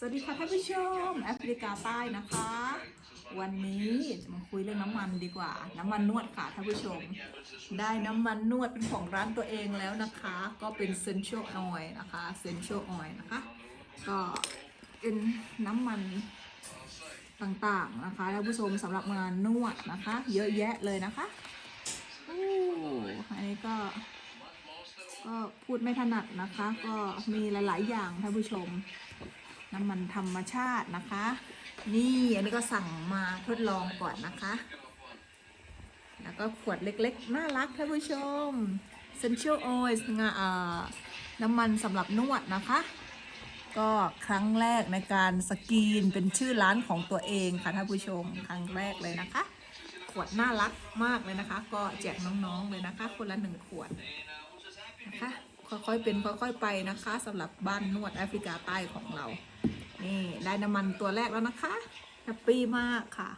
สวัสดีค่ะท่านผู้ชมแอฟริกาใต้นะคะ วันนี้จะมาคุยเรื่องน้ำมันดีกว่า น้ำมันนวดค่ะท่านผู้ชม ได้น้ำมันนวดเป็นของร้านตัวเองแล้วนะคะ ก็เป็น Central Oil นะคะ Central Oil นะคะ ก็เป็นน้ำมันต่างๆนะคะท่านผู้ชมสำหรับงานนวดนะคะ เยอะแยะเลยนะคะอ้อันนี้ก็ก็พูดไม่ถนัดนะคะ ก็มีหลาย ๆ อย่างท่านผู้ชม น้ำมันธรรมชาตินะคะ นี่อันนี้ก็สั่งมาทดลองก่อนนะคะ แล้วก็ขวดเล็กๆ น่ารักท่านผู้ชม Essential Oil งาน้ำมันสำหรับนวดนะคะ ก็ครั้งแรกในการสกรีนเป็นชื่อร้านของตัวเองค่ะท่านผู้ชมครั้งแรกเลยนะคะ ขวดน่ารักมากเลยนะคะ ก็แจกน้องๆเลยนะคะ คนละหนึ่งขวดนะคะค่อยๆเป็นค่อยๆไปนะคะสำหรับบ้านนวดแอฟริกาใต้ของเรา นี่ได้น้ำมันตัวแรกแล้วนะคะแฮปปี้มากค่ะ